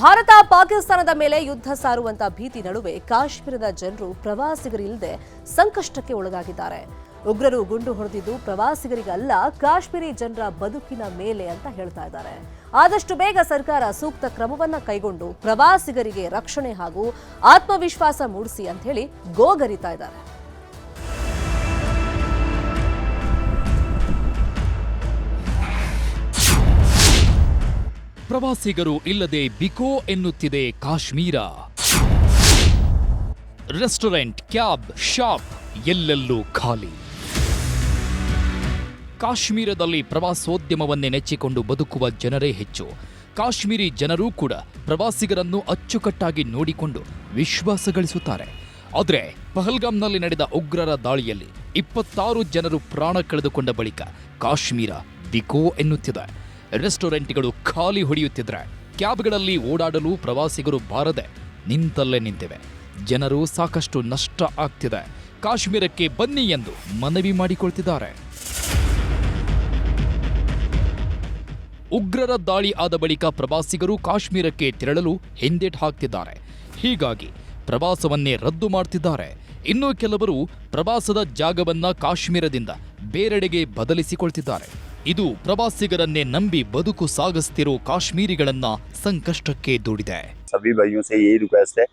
ಭಾರತ ಪಾಕಿಸ್ತಾನದ ಮೇಲೆ ಯುದ್ಧ ಸಾರುವಂತ ಭೀತಿ ನಡುವೆ ಕಾಶ್ಮೀರದ ಜನರು ಪ್ರವಾಸಿಗರಿಲ್ಲದೆ ಸಂಕಷ್ಟಕ್ಕೆ ಒಳಗಾಗಿದ್ದಾರೆ. ಉಗ್ರರು ಗುಂಡು ಹೊಡೆದಿದ್ದು ಪ್ರವಾಸಿಗರಿಗಲ್ಲ, ಕಾಶ್ಮೀರಿ ಜನರ ಬದುಕಿನ ಮೇಲೆ ಅಂತ ಹೇಳ್ತಾ ಇದ್ದಾರೆ. ಆದಷ್ಟು ಬೇಗ ಸರ್ಕಾರ ಸೂಕ್ತ ಕ್ರಮವನ್ನ ಕೈಗೊಂಡು ಪ್ರವಾಸಿಗರಿಗೆ ರಕ್ಷಣೆ ಹಾಗೂ ಆತ್ಮವಿಶ್ವಾಸ ಮೂಡಿಸಿ ಅಂತ ಹೇಳಿ ಗೋಗರಿತಾ ಇದ್ದಾರೆ. ಪ್ರವಾಸಿಗರು ಇಲ್ಲದೆ ಬಿಕೋ ಎನ್ನುತ್ತಿದೆ ಕಾಶ್ಮೀರ. ರೆಸ್ಟೋರೆಂಟ್, ಕ್ಯಾಬ್, ಶಾಪ್ ಎಲ್ಲೆಲ್ಲೂ ಖಾಲಿ. ಕಾಶ್ಮೀರದಲ್ಲಿ ಪ್ರವಾಸೋದ್ಯಮವನ್ನೇ ನೆಚ್ಚಿಕೊಂಡು ಬದುಕುವ ಜನರೇ ಹೆಚ್ಚು. ಕಾಶ್ಮೀರಿ ಜನರೂ ಕೂಡ ಪ್ರವಾಸಿಗರನ್ನು ಅಚ್ಚುಕಟ್ಟಾಗಿ ನೋಡಿಕೊಂಡು ವಿಶ್ವಾಸ ಗಳಿಸುತ್ತಾರೆ ಆದರೆ ಪಹಲ್ಗಾಮ್ನಲ್ಲಿ ನಡೆದ ಉಗ್ರರ ದಾಳಿಯಲ್ಲಿ ಇಪ್ಪತ್ತಾರು ಜನರು ಪ್ರಾಣ ಕಳೆದುಕೊಂಡ ಬಳಿಕ ಕಾಶ್ಮೀರ ಬಿಕೋ ಎನ್ನುತ್ತಿದೆ. ರೆಸ್ಟೋರೆಂಟ್ಗಳು ಖಾಲಿ ಹೊಡೆಯುತ್ತಿದ್ರೆ ಕ್ಯಾಬ್ಗಳಲ್ಲಿ ಓಡಾಡಲು ಪ್ರವಾಸಿಗರು ಬಾರದೆ ನಿಂತಲ್ಲೇ ನಿಂತಿವೆ. ಜನರು ಸಾಕಷ್ಟು ನಷ್ಟ ಆಗ್ತಿದೆ. ಕಾಶ್ಮೀರಕ್ಕೆ ಬನ್ನಿ ಎಂದು ಮನವಿ ಮಾಡಿಕೊಳ್ತಿದ್ದಾರೆ. ಉಗ್ರರ ದಾಳಿ ಆದ ಬಳಿಕ ಪ್ರವಾಸಿಗರು ಕಾಶ್ಮೀರಕ್ಕೆ ತೆರಳಲು ಹಿಂದೇಟ್ ಹಾಕ್ತಿದ್ದಾರೆ. ಹೀಗಾಗಿ ಪ್ರವಾಸವನ್ನೇ ರದ್ದು ಮಾಡ್ತಿದ್ದಾರೆ. ಇನ್ನೂ ಕೆಲವರು ಪ್ರವಾಸದ ಜಾಗವನ್ನ ಕಾಶ್ಮೀರದಿಂದ ಬೇರೆಡೆಗೆ ಬದಲಿಸಿಕೊಳ್ತಿದ್ದಾರೆ. ಇದು ಪ್ರವಾಸಿಗರನ್ನೇ ನಂಬಿ ಬದುಕು ಸಾಗಿಸ್ತಿರೋ ಕಾಶ್ಮೀರಿಗಳನ್ನ ಸಂಕಷ್ಟಕ್ಕೆ ದೂಡಿದೆ सभी भाइयों से यही रिक्वेस्ट है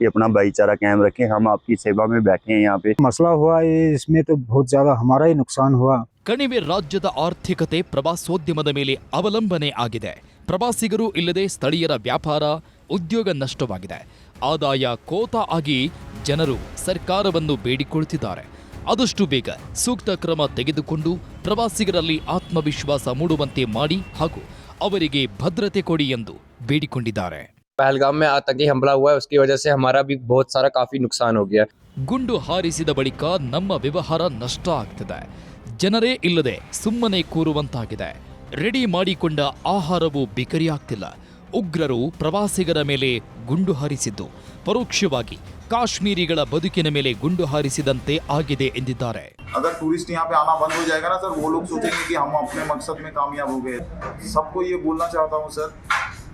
कि अपना भाईचारा कायम रखें हम आपकी सेवा में बैठे हैं यहाँ पे मसला हुआ ये इसमें तो बहुत ज्यादा हमारा ही नुकसान हुआ ಕಣಿವೆ ರಾಜ್ಯದ ಆರ್ಥಿಕತೆ ಪ್ರವಾಸೋದ್ಯಮದ ಮೇಲೆ ಅವಲಂಬನೆ ಆಗಿದೆ ಪ್ರವಾಸಿಗರು ಇಲ್ಲದೆ ಸ್ಥಳೀಯರ ವ್ಯಾಪಾರ ಉದ್ಯೋಗ ನಷ್ಟವಾಗಿದೆ ಆದಾಯ ಕೋತಾ ಆಗಿ ಜನರು ಸರ್ಕಾರವನ್ನು ಬೇಡಿಕೊಳ್ಳುತ್ತಿದ್ದಾರೆ ಆದಷ್ಟು ಬೇಗ ಸೂಕ್ತ ಕ್ರಮ ತೆಗೆದುಕೊಂಡು ಪ್ರವಾಸಿಗರಲ್ಲಿ ಆತ್ಮವಿಶ್ವಾಸ ಮೂಡುವಂತೆ ಮಾಡಿ ಹಾಗೂ ಅವರಿಗೆ ಭದ್ರತೆ ಕೊಡಿ ಎಂದು ಬೇಡಿಕೊಂಡಿದ್ದಾರೆ पहलगाम में आतंकी हमला हुआ है उसकी वजह से हमारा भी बहुत सारा काफी नुकसान हो गया ಗುಂಡು ಹಾರಿಸಿದ ಬಳಿಕ ನಮ್ಮ ವ್ಯವಹಾರ ನಷ್ಟ ಆಗ್ತಿದೆ ಜನರೇ ಇಲ್ಲದೆ ಸುಮ್ಮನೆ ಕೂರುವಂತಾಗಿದೆ ರೆಡಿ ಮಾಡಿಕೊಂಡ ಆಹಾರವು ಬಿಕರಿಯಾಗ್ತಿಲ್ಲ ಉಗ್ರರು ಪ್ರವಾಸಿಗರ ಮೇಲೆ ಗುಂಡು ಹಾರಿಸಿದ್ದು ಪರೋಕ್ಷವಾಗಿ ಕಾಶ್ಮೀರಿಗಳ ಬದುಕಿನ ಮೇಲೆ ಗುಂಡು ಹಾರಿಸಿದಂತೆ ಆಗಿದೆ ಎಂದಿದ್ದಾರೆ अगर टूरिस्ट यहाँ पे आना बंद हो जाएगा ना सर वो लोग सोचेंगे कि हम अपने मकसद में कामयाब हो गए सबको ये बोलना चाहता हूँ सर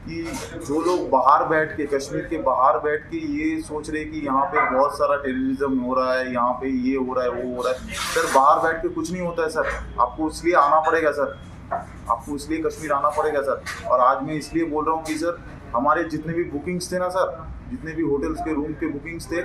कि जो लोग बाहर बैठ के कश्मीर के बाहर बैठ के ये सोच रहे कि यहाँ पे बहुत सारा टेररिज्म हो रहा है यहाँ पे ये हो रहा है वो हो रहा है सर बाहर बैठ के कुछ नहीं होता है सर आपको इसलिए आना पड़ेगा सर आपको इसलिए कश्मीर आना पड़ेगा सर और आज मैं इसलिए बोल रहा हूँ कि सर हमारे जितने भी बुकिंग्स थे ना सर जितने भी होटल्स के रूम के बुकिंग्स थे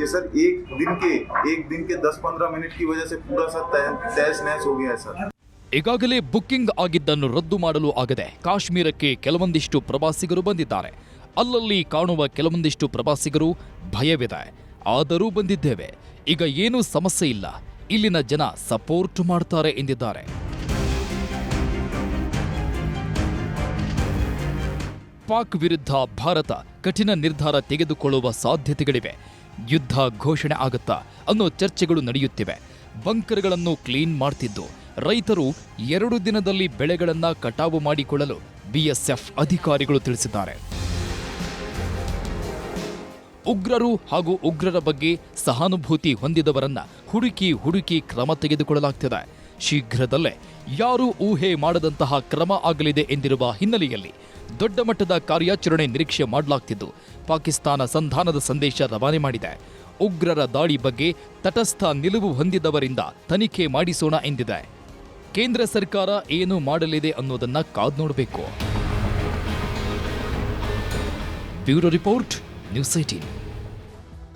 ये सर एक दिन के एक दिन के 10-15 मिनट की वजह से पूरा सर तहस नहस हो गया है सर ಈಗಾಗಲೇ ಬುಕ್ಕಿಂಗ್ ಆಗಿದ್ದನ್ನು ರದ್ದು ಮಾಡಲು ಆಗದೆ ಕಾಶ್ಮೀರಕ್ಕೆ ಕೆಲವೊಂದಿಷ್ಟು ಪ್ರವಾಸಿಗರು ಬಂದಿದ್ದಾರೆ ಅಲ್ಲಲ್ಲಿ ಕಾಣುವ ಕೆಲವೊಂದಿಷ್ಟು ಪ್ರವಾಸಿಗರು ಭಯವಿದೆ ಆದರೂ ಬಂದಿದ್ದೇವೆ ಈಗ ಏನೂ ಸಮಸ್ಯೆ ಇಲ್ಲ ಇಲ್ಲಿನ ಜನ ಸಪೋರ್ಟ್ ಮಾಡ್ತಾರೆ ಎಂದಿದ್ದಾರೆ ಪಾಕ್ ವಿರುದ್ಧ ಭಾರತ ಕಠಿಣ ನಿರ್ಧಾರ ತೆಗೆದುಕೊಳ್ಳುವ ಸಾಧ್ಯತೆಗಳಿವೆ. ಯುದ್ಧ ಘೋಷಣೆ ಆಗುತ್ತಾ ಅನ್ನೋ ಚರ್ಚೆಗಳು ನಡೆಯುತ್ತಿವೆ. ಬಂಕರ್ಗಳನ್ನು ಕ್ಲೀನ್ ಮಾಡ್ತಿದ್ದು. ರೈತರು ಎರಡು ದಿನದಲ್ಲಿ ಬೆಳೆಗಳನ್ನು ಕಟಾವು ಮಾಡಿಕೊಳ್ಳಲು ಬಿಎಸ್ಎಫ್ ಅಧಿಕಾರಿಗಳು ತಿಳಿಸಿದ್ದಾರೆ. ಉಗ್ರರು ಹಾಗೂ ಉಗ್ರರ ಬಗ್ಗೆ ಸಹಾನುಭೂತಿ ಹೊಂದಿದವರನ್ನ ಹುಡುಕಿ ಹುಡುಕಿ ಕ್ರಮ ತೆಗೆದುಕೊಳ್ಳಲಾಗ್ತಿದೆ. ಶೀಘ್ರದಲ್ಲೇ ಯಾರೂ ಊಹೆ ಮಾಡದಂತಹ ಕ್ರಮ ಆಗಲಿದೆ ಎಂದಿರುವ ಹಿನ್ನೆಲೆಯಲ್ಲಿ ದೊಡ್ಡ ಮಟ್ಟದ ಕಾರ್ಯಾಚರಣೆ ನಿರೀಕ್ಷೆ ಮಾಡಲಾಗ್ತಿದ್ದು. ಪಾಕಿಸ್ತಾನ ಸಂಧಾನದ ಸಂದೇಶ ರವಾನೆ ಮಾಡಿದೆ. ಉಗ್ರರ ದಾಳಿ ಬಗ್ಗೆ ತಟಸ್ಥ ನಿಲುವು ಹೊಂದಿದವರಿಂದ ತನಿಖೆ ಮಾಡಿಸೋಣ ಎಂದಿದೆ. ಕೇಂದ್ರ ಸರ್ಕಾರ ಏನು ಮಾಡಲಿದೆ ಅನ್ನೋದನ್ನ ಕಾದ್ ನೋಡಬೇಕು. Bureau report, news eighteen